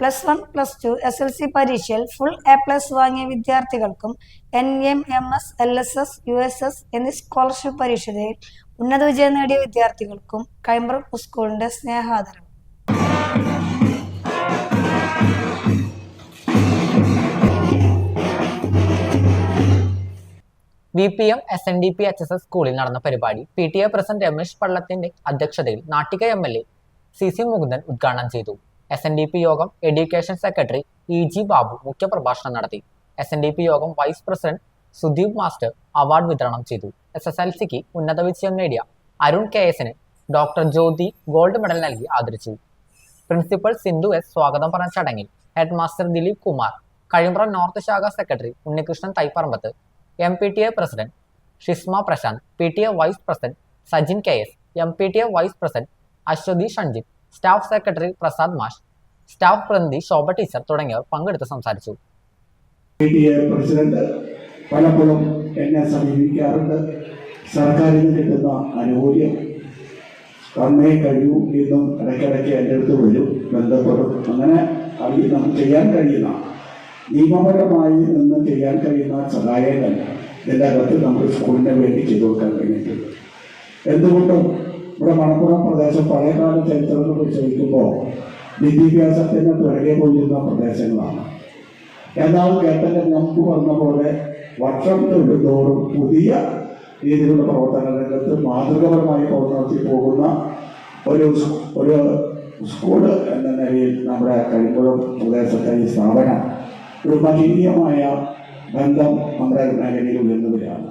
Plus one plus two S L C പരീക്ഷയിൽ full A plus വാങ്ങിയ വിദ്യാർത്ഥികൾക്കും N M M S L S S U S S എന്നീ scholarship പരീക്ഷയിൽ ഉന്നത വിജയം നേടിയ വിദ്യാർത്ഥികൾക്കും കൈമ്പറം സ്കൂളിന്റെ സ്നേഹാദരം. V P M S N D P H S S സ്കൂളിൽ നടന്ന പരിപാടി P T A president Ramesh പള്ളത്തിന്റെ അധ്യക്ഷതയിൽ Nattika M L A C C Mukundan ഉദ്ഘാടനം ചെയ്തു. S N D P Yogam education secretary E G Babu മുഖ്യപ്രഭാഷണം നടത്തി. S N D P Yogam vice president Sudeep master award വിതരണം ചെയ്തു. S S L സിക്ക് ഉന്നത വിജയം നേടിയ അരുൺ കെ എസിന് ഡോക്ടർ ജ്യോതി ഗോൾഡ് മെഡൽ നൽകി ആദരിച്ചു. പ്രിൻസിപ്പൽ സിന്ധു എസ് സ്വാഗതം പറഞ്ഞ ചടങ്ങിൽ head master Dileep Kumar Kazhimbra north ശാഖ secretary Unnikrishnan Thaiparambath M P T A president Shisma Prasanth P T A vice president Sajin K S M P T A vice president Aswathi Shanjith staff secretary Prasad മാഷ് staff പ്രതിനിധി ശോഭ teacher തുടങ്ങിയവർ പങ്കെടുത്ത് സംസാരിച്ചു. President പലപ്പോഴും എന്നെ സമീപിക്കാറുണ്ട്. സർക്കാരിൽ നിന്ന് കിട്ടുന്ന ആനുകൂല്യം തന്നേ കഴിയൂ എന്നും ഇടയ്ക്കിടയ്ക്ക് എന്റെ അടുത്ത് വരും ബന്ധപ്പെടും. അങ്ങനെ നമുക്ക് ചെയ്യാൻ കഴിയുന്ന നിയമപരമായി നിന്ന് ചെയ്യാൻ കഴിയുന്ന സഹായങ്ങൾ ഇതിന്റെ അകത്ത് നമുക്ക് സ്കൂളിന് വേണ്ടി ചെയ്തു കൊടുക്കാൻ കഴിഞ്ഞിട്ടുണ്ട്. എന്തുകൊണ്ടും ഇവിടെ മണപ്പുറം പ്രദേശം പഴയകാല ചരിത്രത്തെ കുറിച്ച് ചോദിക്കുമ്പോൾ വിദ്യാഭ്യാസത്തിന് പിറകെ പോയിരുന്ന പ്രദേശങ്ങളാണ്. എന്നാൽ കേട്ടന്റെ നമുക്ക് പറഞ്ഞ പോലെ വർഷം തൊടുന്തോറും പുതിയ രീതിയിലുള്ള പ്രവർത്തന രംഗത്ത് മാതൃകപരമായി പ്രവർത്തി പോകുന്ന ഒരു ഒരു സ്കൂൾ എന്ന നിലയിൽ നമ്മുടെ കഴിമ്പുഴം പ്രദേശത്തെ ഈ സ്ഥാപനം ഒരു മഹനീയമായ ബന്ധം നമ്മുടെ മേഖലയിൽ ഉയർന്നു വരികയാണ്.